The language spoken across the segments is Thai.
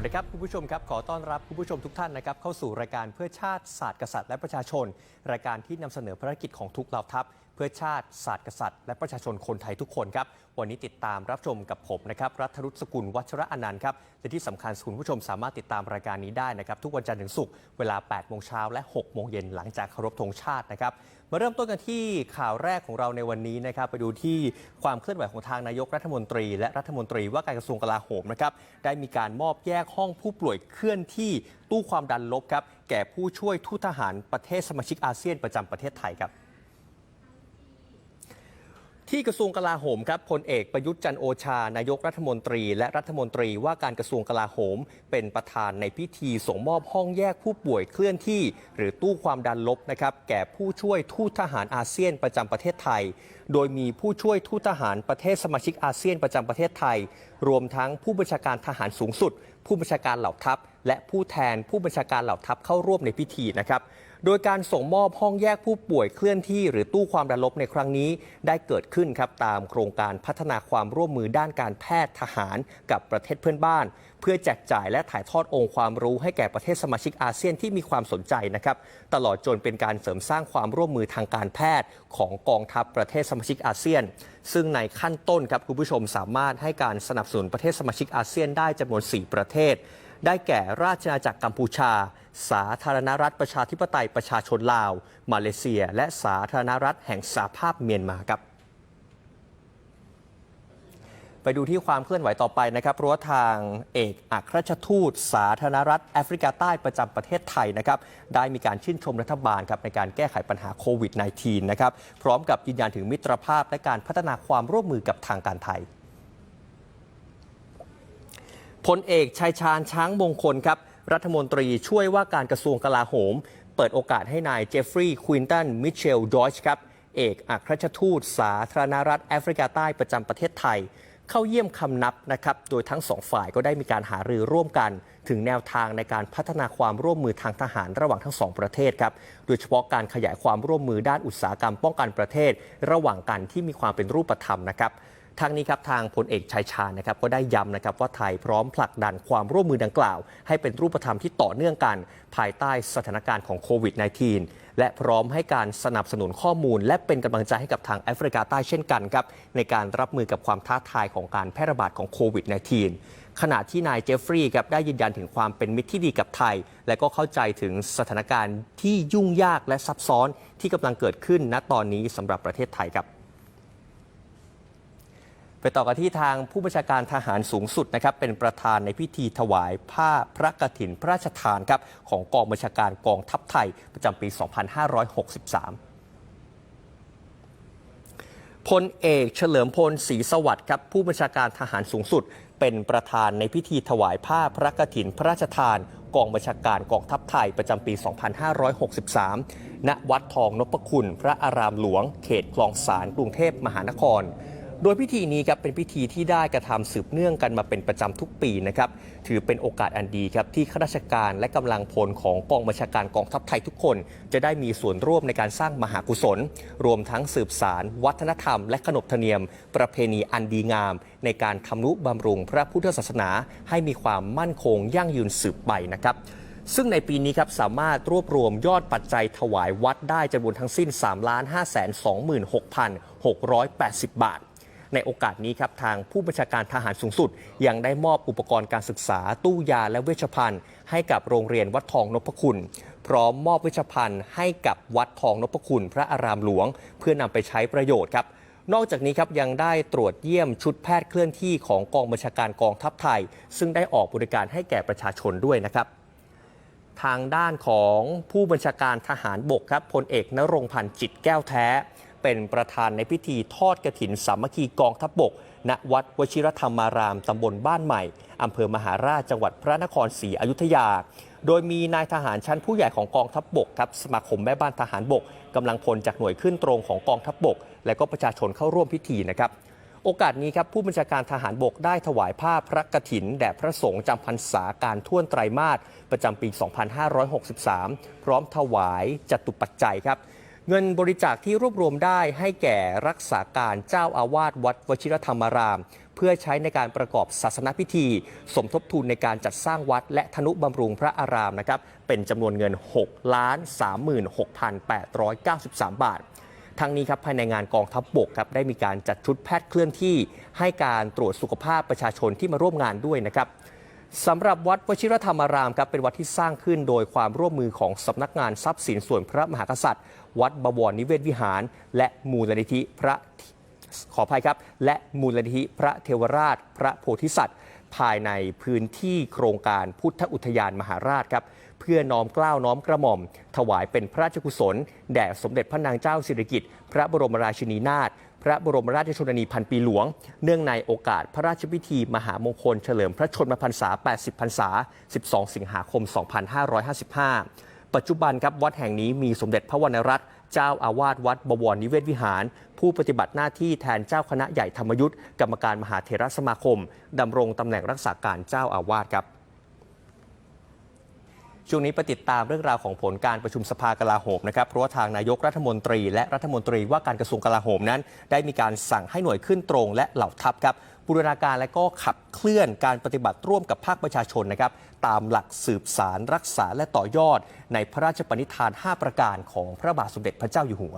วัสดีครับคุณผู้ชมครับขอต้อนรับคุณผู้ชมทุกท่านนะครับเข้าสู่รายการเพื่อชาติศาสตร์กษัตริย์และประชาชน รายการที่นำเสนอภารกิจของทุกเหล่าทัพ พื่อชาติศาสตร์กษัตริย์ และประชาชนคนไทยทุกคนครับ วันนี้ติดตามรับชมกับผมนะครับรัฐรุษสกุลวัชระอนันต์ครับและที่สำคัญคุณผู้ชมสามารถติดตามรายการนี้ได้นะครับทุกวันจันทร์ถึงศุกร์เวลา 8 โมงเช้าและ 6 โมงเย็นหลังจากเคารพธงชาตินะครับมาเริ่มต้นกันที่ข่าวแรกของเราในวันนี้นะครับไปดูที่ความเคลื่อนไหวของทางนายกรัฐมนตรี และรัฐมนตรีว่าการกระทรวงกลาโหมนะครับได้มีการมอบแยกห้องผู้ป่วยเคลื่อนที่ตู้ความดันลบครับแก่ผู้ช่วยทูตทหารประเทศสมาชิกอาเซียนประจำประเทศไทยครับ ที่กระทรวงกลาโหมครับพลเอกประยุทธ์จันโอชานายกรัฐมนตรี และรัฐมนตรีว่าการกระทรวงกลาโหม เป็นประธานในพิธีส่งมอบห้องแยกผู้ป่วยเคลื่อนที่ หรือตู้ความดันลบนะครับแก่ผู้ช่วยทูตทหารอาเซียนประจำประเทศไทย โดยมีผู้ช่วยทูตทหารประเทศสมาชิกอาเซียนประจำประเทศไทย รวมทั้งผู้บัญชาการทหารสูงสุด ผู้บัญชาการเหล่าทัพ และผู้แทนผู้บัญชาการเหล่าทัพเข้าร่วมในพิธีนะครับ โดยการส่งมอบห้องแยกผู้ป่วยเคลื่อนที่ หรือตู้ความดันลบในครั้งนี้ได้เกิดขึ้นครับตามโครงการพัฒนาความร่วมมือด้านการแพทย์ทหารกับประเทศเพื่อนบ้าน เพื่อแจกจ่ายและถ่ายทอดองค์ความรู้ให้แก่ประเทศสมาชิกอาเซียนที่มีความสนใจนะครับตลอดจนเป็นการเสริมสร้างความร่วมมือทางการแพทย์ของกองทัพประเทศสมาชิกอาเซียน ซึ่งในขั้นต้นครับคุณผู้ชมสามารถให้การสนับสนุนประเทศสมาชิกอาเซียนได้จำนวน 4 ประเทศ ได้แก่ราชอาณาจักรกัมพูชา สาธารณรัฐประชาธิปไตยประชาชนลาว มาเลเซีย และสาธารณรัฐแห่งสหภาพเมียนมาครับไปดูที่ความเคลื่อนไหวต่อไปนะครับเพราะว่าทางเอกอัครราชทูต สาธารณรัฐแอฟริกาใต้ประจำประเทศไทยนะครับได้มีการชื่นชมรัฐบาลครับในการแก้ไขปัญหาโควิด -19 นะครับพร้อมกับยืนยันถึงมิตรภาพและการพัฒนาความร่วมมือกับทางการไทย พลเอกชัยชาญช้างมงคลครับ รัฐมนตรีช่วยว่าการกระทรวงกลาโหม เปิดโอกาสให้นายเจฟฟรีย์ควินตันมิเชลดอยช์ครับเอกอัครราชทูตสาธารณรัฐแอฟริกาใต้ประจำประเทศไทย เข้าเยี่ยมคำนับนะครับ โดยทั้งสองฝ่ายก็ได้มีการหารือร่วมกัน ถึงแนวทางในการพัฒนาความร่วมมือทางทหารระหว่างทั้งสองประเทศครับ โดยเฉพาะการขยายความร่วมมือด้านอุตสาหกรรมป้องกันประเทศ ระหว่างกันที่มีความเป็นรูปธรรมนะครับ ทางนี้ครับทางพลเอกชัยชาญนะครับก็ได้ย้ำนะครับว่าไทยพร้อมผลักดันความร่วมมือดังกล่าว ให้เป็นรูปธรรมที่ต่อเนื่องกัน ภายใต้สถานการณ์ของโควิด -19 และพร้อมให้การสนับสนุนข้อมูล และเป็นกำลังใจให้กับทางแอฟริกาใต้เช่นกันครับในการรับมือกับความท้าทายของการแพร่ระบาดของโควิด -19 ขณะที่นายเจฟฟรีย์ครับได้ยืนยันถึงความเป็นมิตรที่ดีกับไทย และก็เข้าใจถึงสถานการณ์ที่ยุ่งยากและซับซ้อนที่กำลังเกิดขึ้นณตอนนี้สำหรับประเทศไทยครับ ไปต่อกันที่ทางผู้บัญชาการทหารสูงสุดนะครับเป็นประธานในพิธีถวายผ้าพระกฐินพระราชทานครับของกองบัญชาการกองทัพไทย ประจำปี 2563พลเอกเฉลิมพลศรีสวัสดิ์ครับผู้บัญชาการทหารสูงสุด เป็นประธานในพิธีถวายผ้าพระกฐินพระราชทาน กองบัญชาการกองทัพไทยประจำปี 2563 ณ วัดทองนพคุณ พระอารามหลวง เขตคลองสารกรุงเทพมหานคร โดยพิธีนี้ครับเป็นพิธีที่ได้กระทำสืบเนื่องกันมาเป็นประจำทุกปีนะครับถือเป็นโอกาสอันดีครับที่ข้าราชการและกำลังพลของกองบัญชาการกองทัพไทยทุกคน จะได้มีส่วนร่วมในการสร้างมหากุศล รวมทั้งสืบสาร วัฒนธรรม และขนบธรรมเนียม ประเพณีอันดีงาม ในการทำนุบำรุงพระพุทธศาสนา ให้มีความมั่นคงยั่งยืนสืบไปนะครับซึ่งในปีนี้ครับสามารถรวบรวมยอดปัจจัยถวายวัดได้จำนวนทั้งสิ้น 3 5 2 6 6 8 0 บาท ในโอกาสนี้ครับทางผู้บัญชาการทหารสูงสุด ยังได้มอบอุปกรณ์การศึกษา ตู้ยาและเวชภัณฑ์ให้กับโรงเรียนวัดทองนพคุณ พร้อมมอบเวชภัณฑ์ให้กับวัดทองนพคุณ พระอารามหลวง เพื่อนำไปใช้ประโยชน์ครับนอกจากนี้ครับยังได้ตรวจเยี่ยมชุดแพทย์เคลื่อนที่ของกองบัญชาการกองทัพไทย ซึ่งได้ออกบริการให้แก่ประชาชนด้วยนะครับ ทางด้านของผู้บัญชาการทหารบกครับพลเอกนรงพันธ์จิตแก้วแท้ เป็นประธานในพิธีทอดกระถินสามัคคีกองทัพบก ณวัดวชิรธรรมารามตำบลบ้านใหม่อำเภอมหาราชจังหวัดพระนครศรีอยุธยา โดยมีนายทหารชั้นผู้ใหญ่ของกองทัพบกครับสมาคมแม่บ้านทหารบกกำลังพลจากหน่วยขึ้นตรงของกองทัพบก และก็ประชาชนเข้าร่วมพิธีนะครับโอกาสนี้ครับผู้บัญชาการทหารบกได้ถวายผ้าพระกฐิน แด่พระสงฆ์จำพรรษาการท่วนไตรมาสประจำปี 2563 พร้อมถวายจตุปัจจัยครับ เงินบริจาคที่รวบรวมได้ให้แก่รักษาการเจ้าอาวาสวัดวชิรธรรมาราม เพื่อใช้ในการประกอบศาสนพิธี สมทบทุนในการจัดสร้างวัด และธนุบำรุงพระอารามนะครับเป็นจำนวนเงิน 6 ล้าน36,893 บาททั้งนี้ครับภายในงานกองทัพบบกครับได้มีการจัดชุดแพทย์เคลื่อนที่ให้การตรวจสุขภาพประชาชนที่มาร่วมงานด้วยนะครับ สำหรับวัดวชิรธรรมารามครับเป็นวัดที่สร้างขึ้นโดยความร่วมมือของสำนักงานทรัพย์สินส่วนพระมหากษัตริย์ วัดบวรนิเวศวิหาร และมูลนิธิพระขออภัยครับ และมูลนิธิพระเทวราช พระโพธิสัตว์ ภายในพื้นที่โครงการพุทธอุทยานมหาราชครับ พื่อน้อมกล้าวน้อมกระหม่อม ถวายเป็นพระราชกุศล แด่สมเด็จพระนางเจ้าสิริกิติ์พระบรมราชินีนาถพระบรมราชชนนีพันปีหลวง เนื่องในโอกาสพระราชพิธี มหามงคล เฉลิมพระชนมพรรษา 80 พรรษา 12 สิงหาคม 2555 ปัจจุบันครับวัดแห่งนี้มีสมเด็จพระวรรณรัตน์เจ้าอาวาสวัดบวรนิเวศวิหาร ผู้ปฏิบัติหน้าที่แทนเจ้าคณะใหญ่ธรรมยุทธ์กรรมการมหาเถรสมาคมดำรงตำแหน่งรักษาการเจ้าอาวาสครับ ช่วงนี้ไปติดตามเรื่องราวของผลการประชุมสภากลาโหมนะครับ เพราะว่าทางนายกรัฐมนตรี และรัฐมนตรีว่าการกระทรวงกลาโหมนั้น ได้มีการสั่งให้หน่วยขึ้นตรงและเหล่าทัพครับบูรณาการและก็ขับเคลื่อนการปฏิบัติร่วมกับภาคประชาชนนะครับ ตามหลักสืบสารรักษาและต่อยอด ในพระราชปณิธาน 5 ประการของพระบาทสมเด็จพระเจ้าอยู่หัว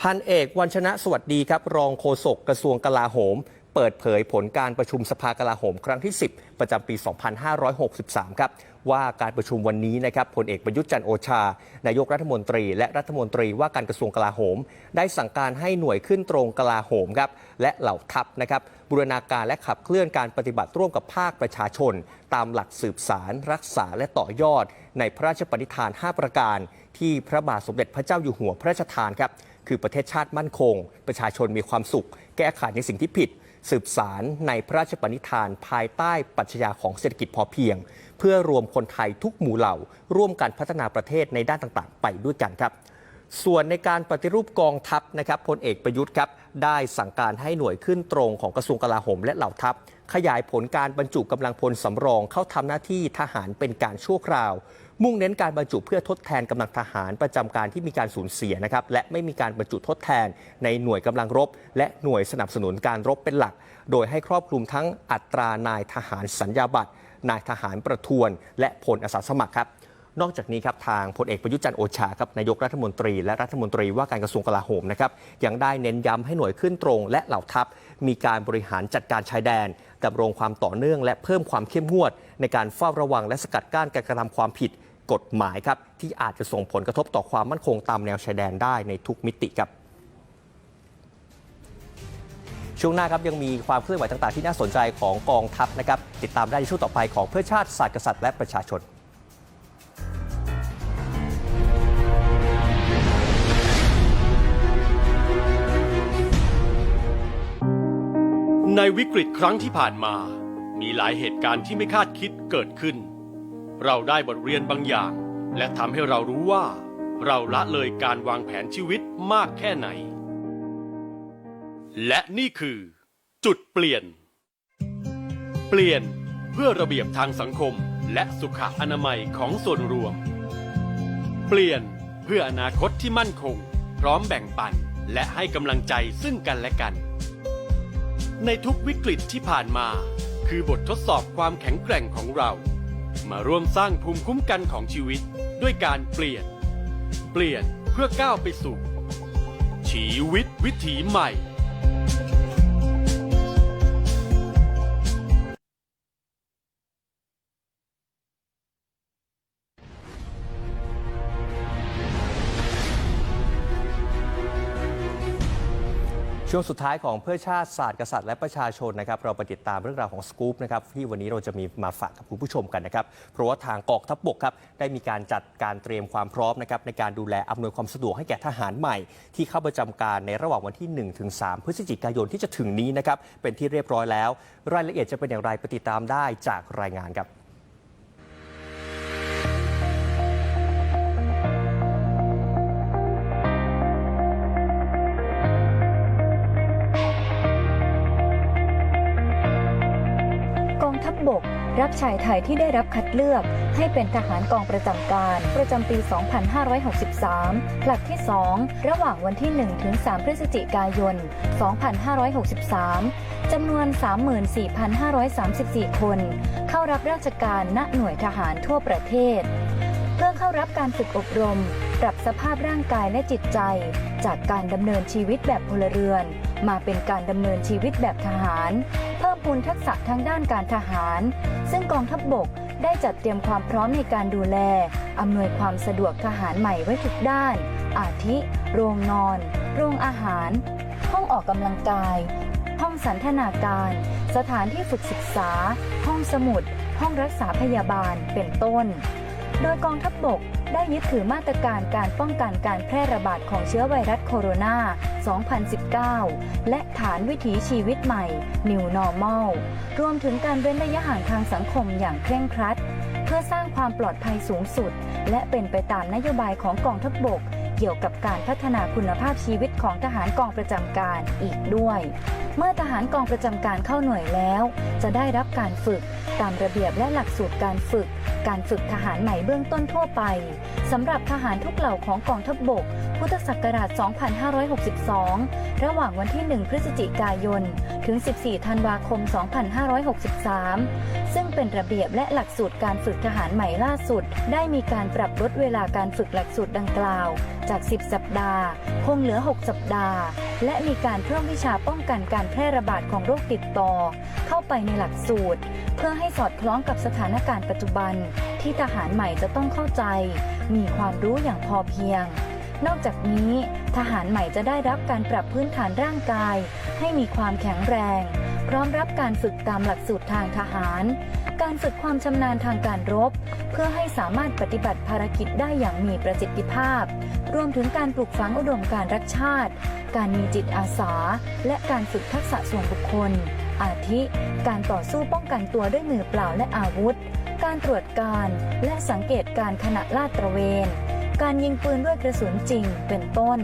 พันเอกวันชนะสวัสดีครับ รองโฆษกกระทรวงกลาโหม เปิดเผยผลการประชุมสภากลาโหมครั้งที่ 10 ประจำปี 2563 ครับว่าการประชุมวันนี้นะครับพลเอกประยุทธ์จันโอชา นายกรัฐมนตรี และรัฐมนตรีว่าการกระทรวงกลาโหม ได้สั่งการให้หน่วยขึ้นตรงกลาโหมครับและเหล่าทัพนะครับบูรณาการและขับเคลื่อนการปฏิบัติร่วมกับภาคประชาชน ตามหลักสืบสาร รักษาและต่อยอด ในพระราชปณิธาน 5 ประการ ที่พระบาทสมเด็จพระเจ้าอยู่หัวพระราชทานครับคือประเทศชาติมั่นคง ประชาชนมีความสุข แก้ไขในสิ่งที่ผิด สืบสารในพระราชปณิธานภายใต้ปรัชญาของเศรษฐกิจพอเพียง เพื่อรวมคนไทยทุกหมู่เหล่า ร่วมกันพัฒนาประเทศในด้านต่างๆ ไปด้วยกันครับส่วนในการปฏิรูปกองทัพนะครับพลเอกประยุทธ์ครับได้สั่งการให้หน่วยขึ้นตรงของกระทรวงกลาโหมและเหล่าทัพ ขยายผลการบรรจุกำลังพลสำรองเข้าทำหน้าที่ทหารเป็นการชั่วคราว มุ่งเน้นการบรรจุเพื่อทดแทนกำลังทหารประจำการที่มีการสูญเสียนะครับและไม่มีการบรรจุทดแทนในหน่วยกำลังรบ และหน่วยสนับสนุนการรบเป็นหลัก โดยให้ครอบคลุมทั้งอัตรานายทหารสัญญาบัตรนายทหารประทวน และพลอาสาสมัครครับนอกจากนี้ครับทางพลเอกประยุจันทร์โอชาครับนายกรัฐมนตรี และรัฐมนตรีว่าการกระทรวงกลาโหมนะครับยังได้เน้นย้ำให้หน่วยขึ้นตรง และเหล่าทัพ มีการบริหารจัดการชายแดนดำรงความต่อเนื่อง และเพิ่มความเข้มงวด ในการเฝ้าระวังและสกัดกั้นการกระทำความผิด กฎหมายครับที่อาจจะส่งผลกระทบต่อความมั่นคงตามแนวชายแดนได้ในทุกมิติครับช่วงหน้าครับยังมีความเคลื่อนไหวต่าง ๆ ที่น่าสนใจของกองทัพนะครับติดตามได้ในช่วงต่อไปของเพื่อชาติศาสตร์กษัตริย์และประชาชนในวิกฤตครั้งที่ผ่านมา มีหลายเหตุการณ์ที่ไม่คาดคิดเกิดขึ้น เราได้บทเรียนบางอย่าง และทำให้เรารู้ว่า เราละเลยการวางแผนชีวิตมากแค่ไหน และนี่คือ จุดเปลี่ยน เปลี่ยนเพื่อระเบียบทางสังคมและสุขอนามัยของส่วนรวม เปลี่ยนเพื่ออนาคตที่มั่นคง พร้อมแบ่งปันและให้กำลังใจซึ่งกันและกัน ในทุกวิกฤตที่ผ่านมา คือบททดสอบความแข็งแกร่งของเรา มาร่วมสร้างภูมิคุ้มกันของชีวิตด้วยการเปลี่ยน เปลี่ยนเพื่อก้าวไปสู่ ชีวิตวิถีใหม่ ช่วงสุดท้ายของเพื่อชาติศาสตร์กษัตริย์และประชาชนนะครับเราไปติดตามเรื่องราวของสกู๊ปนะครับที่วันนี้เราจะมีมาฝากกับคุณผู้ชมกันนะครับเพราะว่าทางกองทัพบกครับได้มีการจัดการเตรียมความพร้อมนะครับในการดูแลอำนวยความสะดวกให้แก่ทหารใหม่ ที่เข้าประจำการในระหว่างวันที่1ถึง3พฤศจิกายนที่จะถึงนี้นะครับเป็นที่เรียบร้อยแล้ว รายละเอียดจะเป็นอย่างไรไปติดตามได้จากรายงานครับ รับชายไทยที่ได้รับคัดเลือก ให้เป็นทหารกองประจำการ ประจำปี 2563ผลัดที่ 2 ระหว่างวันที่ 1 ถึง 3 พฤศจิกายน 2563 จำนวน 34,534 คน เข้ารับราชการณหน่วยทหารทั่วประเทศ เพื่อเข้ารับการฝึกอบรม ปรับสภาพร่างกายและจิตใจ จากการดำเนินชีวิตแบบพลเรือน มาเป็นการดำเนินชีวิตแบบทหาร พูนทักษะทางด้านการทหาร ซึ่งกองทัพบบกได้จัดเตรียมความพร้อมในการดูแล อำนวยความสะดวกทหารใหม่ไว้ทุกด้าน อาทิ โรงนอน โรงอาหาร ห้องออกกำลังกาย ห้องสันทนาการ สถานที่ฝึกศึกษา ห้องสมุด ห้องรักษาพยาบาล เป็นต้น โดยกองทัพบบก ได้ยึดถือมาตรการการป้องกันการแพร่ระบาดของเชื้อไวรัสโคโรนา 2019 และฐานวิถีชีวิตใหม่ New Normal รวมถึงการเว้นระยะห่างทางสังคมอย่างเคร่งครัด เพื่อสร้างความปลอดภัยสูงสุด และเป็นไปตามนโยบายของกองทัพบบก เกี่ยวกับการพัฒนาคุณภาพชีวิตของทหารกองประจำการอีกด้วย เมื่อทหารกองประจำการเข้าหน่วยแล้ว จะได้รับ การฝึก ตามระเบียบและหลักสูตรการฝึก การฝึกทหารใหม่เบื้องต้นทั่วไปสำหรับทหารทุกเหล่าของกองทัพบบก พุทธศักราช 2562 ระหว่างวันที่ 1 พฤศจิกายน ถึง 14 ธันวาคม 2563 ซึ่งเป็นระเบียบและหลักสูตรการฝึกทหารใหม่ล่าสุด ได้มีการปรับลดเวลาการฝึกหลักสูตรดังกล่าว จาก 10 สัปดาห์ คงเหลือ 6 สัปดาห์ และมีการเพิ่มวิชาป้องกันการแพร่ระบาดของโรคติดต่อ เข้าไปในหลักสูตรเพื่อให้สอดคล้องกับสถานการณ์ปัจจุบัน ที่ทหารใหม่จะต้องเข้าใจ มีความรู้อย่างพอเพียง นอกจากนี้ ทหารใหม่จะได้รับการปรับพื้นฐานร่างกาย ให้มีความแข็งแรง พร้อมรับการฝึกตามหลักสูตรทางทหาร การฝึกความชำนาญทางการรบ เพื่อให้สามารถปฏิบัติภารกิจได้อย่างมีประสิทธิภาพ รวมถึงการปลูกฝังอุดมการรักชาติ การมีจิตอาสา และการฝึกทักษะส่วนบุคคล อาทิ การต่อสู้ป้องกันตัวด้วยมือเปล่าและอาวุธ การตรวจการและสังเกตการขณะลาดตระเวน การยิงปืนด้วยกระสุนจริงเป็นต้น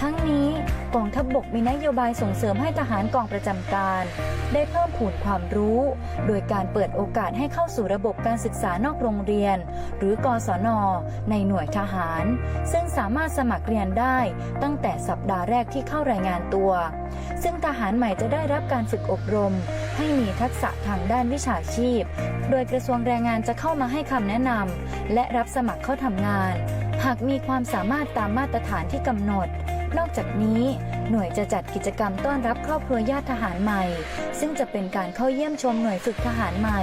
ทั้งนี้กองทัพบบกมีนโยบายส่งเสริมให้ทหารกองประจำการ ได้เพิ่มพูนความรู้ โดยการเปิดโอกาสให้เข้าสู่ระบบการศึกษานอกโรงเรียน หรือกศน ในหน่วยทหาร ซึ่งสามารถสมัครเรียนได้ตั้งแต่สัปดาห์แรกที่เข้ารายงานตัว ซึ่งทหารใหม่จะได้รับการฝึกอบรม ให้มีทักษะทางด้านวิชาชีพ โดยกระทรวงแรงงานจะเข้ามาให้คำแนะนำและรับสมัครเข้าทำงาน หากมีความสามารถตามมาตรฐานที่กำหนด นอกจากนี้ หน่วยจะจัดกิจกรรมต้อนรับครอบครัวญาติทหารใหม่ ซึ่งจะเป็นการเข้าเยี่ยมชมหน่วยฝึกทหารใหม่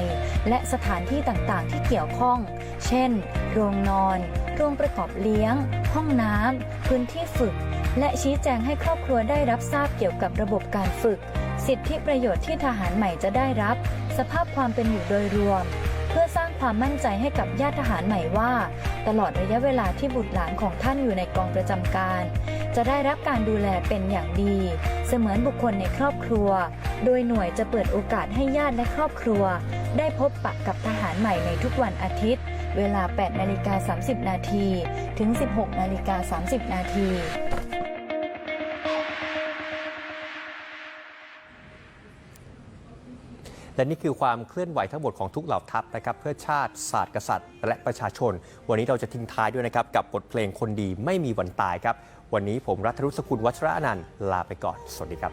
และสถานที่ต่างๆ ที่เกี่ยวข้อง เช่น โรงนอน โรงประกอบเลี้ยง ห้องน้ำพื้นที่ฝึก และชี้แจงให้ครอบครัวได้รับทราบเกี่ยวกับระบบการฝึก สิทธิประโยชน์ที่ทหารใหม่จะได้รับ สภาพความเป็นอยู่โดยรวม ความมั่นใจให้กับญาติทหารใหม่ว่า ตลอดระยะเวลาที่บุตรหลานของท่านอยู่ในกองประจำการ จะได้รับการดูแลเป็นอย่างดี เสมือนบุคคลในครอบครัว โดยหน่วยจะเปิดโอกาสให้ญาติและครอบครัว ได้พบปะกับทหารใหม่ในทุกวันอาทิตย์ เวลา 8 นาฬิกา 30 นาที ถึง 16 นาฬิกา 30 นาที และนี่คือความเคลื่อนไหวทั้งหมดของทุกเหล่าทัพนะครับเพื่อชาติศาสตร์กษัตริย์ และประชาชน วันนี้เราจะทิ้งท้ายด้วยนะครับกับบทเพลงคนดีไม่มีวันตายครับ วันนี้ผมรัฐรุสกุลวัชระอนันต์ลาไปก่อน สวัสดีครับ